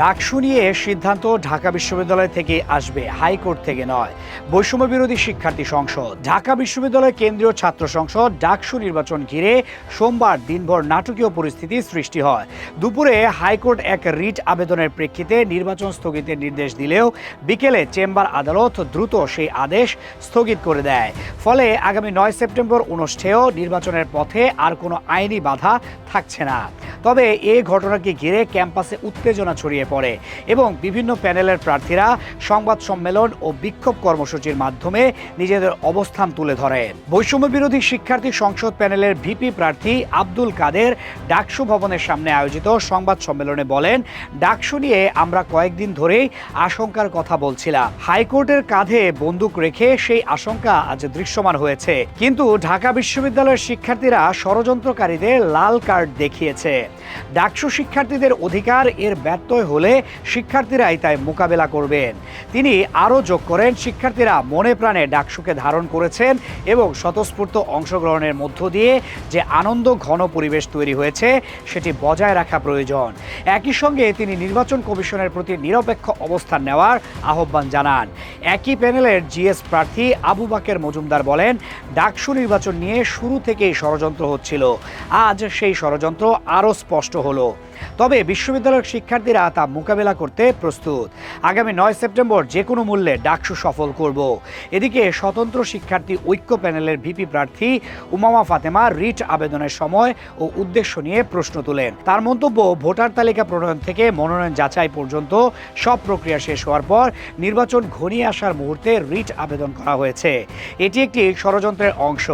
ডাকসু নিয়ে সিদ্ধান্ত ঢাকা বিশ্ববিদ্যালয় থেকে আসবে হাইকোর্ট থেকে নয়। বৈষম্য বিরোধী শিক্ষার্থী সংসদ। ঢাকা বিশ্ববিদ্যালয় কেন্দ্রীয় ছাত্র সংসদ ডাকসু নির্বাচন ঘিরে সোমবার দিনভর নাটকীয় পরিস্থিতি সৃষ্টি হয়। দুপুরে হাইকোর্ট এক রিট আবেদনের প্রেক্ষিতে নির্বাচন স্থগিতের নির্দেশ দিলেও বিকেলে চেম্বার আদালত দ্রুত সেই আদেশ স্থগিত করে দেয়। ফলে আগামী নয় সেপ্টেম্বর অনুষ্ঠেয় নির্বাচনের পথে আর কোনো আইনি বাধা থাকছে না। তবে এ ঘটনাকে ঘিরে ক্যাম্পাসে উত্তেজনা ছড়িয়ে পড়ে এবং বিভিন্ন প্যানেলের প্রার্থীরা সংবাদ সম্মেলন ও বিক্ষোভ কর্মসূচির মাধ্যমে নিজেদের অবস্থান তুলে ধরে বৈষম্য বিরোধী শিক্ষার্থী সংসদ প্যানেলের ভিপি প্রার্থী আব্দুল কাদের ডাকসু ভবনের সামনে আয়োজিত সংবাদ সম্মেলনে বলেন, ডাকসু নিয়ে আমরা কয়েকদিন ধরেই আশঙ্কার কথা বলছিলাম। হাইকোর্টের কাঁধে বন্দুক রেখে সেই আশঙ্কা আজ দৃশ্যমান হয়েছে। কিন্তু ঢাকা বিশ্ববিদ্যালয়ের শিক্ষার্থীরা ষড়যন্ত্রকারীদের লাল কার্ড দেখিয়েছে। ডাকসু শিক্ষার্থীদের অধিকার এর ব্যত্যয় হলে শিক্ষার্থীরাই তাই মোকাবেলা করবেন। তিনি আরও যোগ করেন, শিক্ষার্থীরা মনে প্রাণে ডাকসুকে ধারণ করেছেন এবং স্বতঃস্ফূর্ত অংশগ্রহণের মধ্য দিয়ে যে আনন্দ ঘন পরিবেশ তৈরি হয়েছে, সেটি বজায় রাখা প্রয়োজন। একই সঙ্গে তিনি নির্বাচন কমিশনের প্রতি নিরপেক্ষ অবস্থান নেওয়ার আহ্বান জানান। একই প্যানেলের জিএস প্রার্থী আবু বাকের মজুমদার বলেন, ডাকসু নির্বাচন নিয়ে শুরু থেকেই ষড়যন্ত্র হচ্ছিল। আজ সেই ষড়যন্ত্র আরও স্পষ্ট হলো। তবে বিশ্ববিদ্যালয়ের শিক্ষার্থীরা তা মোকাবেলা করতে প্রস্তুত। আগামী নয় সেপ্টেম্বর যে কোনো মূল্যে ডাকসু সফল করব। এদিকে স্বতন্ত্র শিক্ষার্থী ঐক্য প্যানেলের ভিপি প্রার্থী উমামা ফাতেমা রিট আবেদনের সময় ও উদ্দেশ্য নিয়ে প্রশ্ন তোলেন। তার মন্তব্য, ভোটার তালিকা প্রণয়ন থেকে মনোনয়ন যাচাই পর্যন্ত সব প্রক্রিয়া শেষ হওয়ার পর নির্বাচন ঘনিয়ে আসার মুহূর্তে রিট আবেদন করা হয়েছে। এটি একটি ষড়যন্ত্রের অংশ।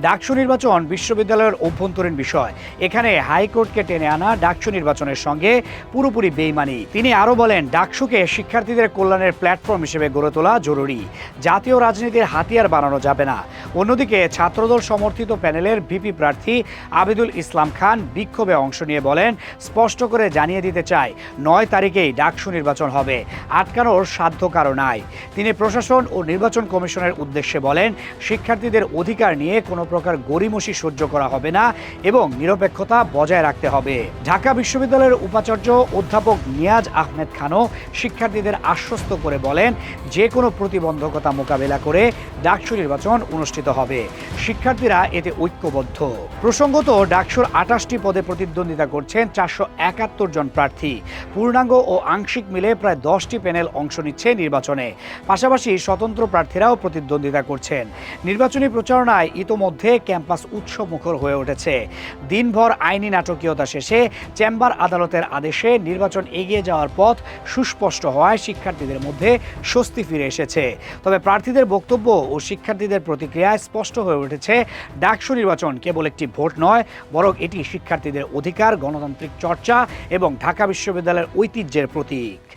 ডাকসু নির্বাচন বিশ্ববিদ্যালয়ের অভ্যন্তরীণ বিষয়। এখানে হাইকোর্টকে টেনে আনা ডাকসু নির্বাচনের সঙ্গে পুরোপুরি বেইমানি। তিনি আরও বলেন, ডাকসুকে শিক্ষার্থীদের কল্যাণের প্ল্যাটফর্ম হিসেবে গড়ে তোলা জরুরি। জাতীয় রাজনীতির হাতিয়ার বানানো যাবে না। অন্যদিকে, ছাত্রদল সমর্থিত প্যানেলের ভিপি প্রার্থী আবিদুল ইসলাম খান বিক্ষোভে অংশ নিয়ে বলেন, স্পষ্ট করে জানিয়ে দিতে চাই নয় তারিখেই ডাকসু নির্বাচন হবে। আটকানোর সাধ্য কারও নাই। তিনি প্রশাসন ও নির্বাচন কমিশনের উদ্দেশ্যে বলেন, শিক্ষার্থীদের অধিকার নিয়ে কোনো প্রকার গরিমসি সহ্য করা হবে না এবং নিরপেক্ষতা বজায় রাখতে হবে। ঢাকা বিশ্ববিদ্যালয়ের উপাচার্য অধ্যাপক নিয়াজ আহমেদ খানও শিক্ষার্থীদের আশ্বস্ত করে বলেন, যে কোনো প্রতিবন্ধকতা মোকাবেলা করে ডাকসু নির্বাচন অনুষ্ঠিত হবে। শিক্ষার্থীরা এতে ঐক্যবদ্ধ। প্রসঙ্গত, ডাকসুর আটাশটি পদে প্রতিদ্বন্দ্বিতা করছেন চারশো একাত্তর জন প্রার্থী। পূর্ণাঙ্গ ও আংশিক মিলে প্রায় দশটি প্যানেল অংশ নিচ্ছে নির্বাচনে। পাশাপাশি স্বতন্ত্র প্রার্থীরাও প্রতিদ্বন্দ্বিতা করছেন। নির্বাচনী প্রচারণায় ইতোমধ্যে ক্যাম্পাস উৎসবমুখর হয়ে উঠেছে। দিনভর আইনি নাটকীয়তা শেষে চেম্বার আদালতের আদেশে নির্বাচন এগিয়ে যাওয়ার পথ সুস্পষ্ট হওয়ায় শিক্ষার্থীদের মধ্যে স্বস্তি ফিরে এসেছে। তবে প্রার্থীদের বক্তব্য ও শিক্ষার্থীদের প্রতিক্রিয়ায় স্পষ্ট হয়ে উঠেছে, ডাকসু নির্বাচন কেবল একটি ভোট নয়, বরং এটি শিক্ষার্থীদের অধিকার, গণতান্ত্রিক চর্চা এবং ঢাকা বিশ্ববিদ্যালয়ের ঐতিহ্যের প্রতীক।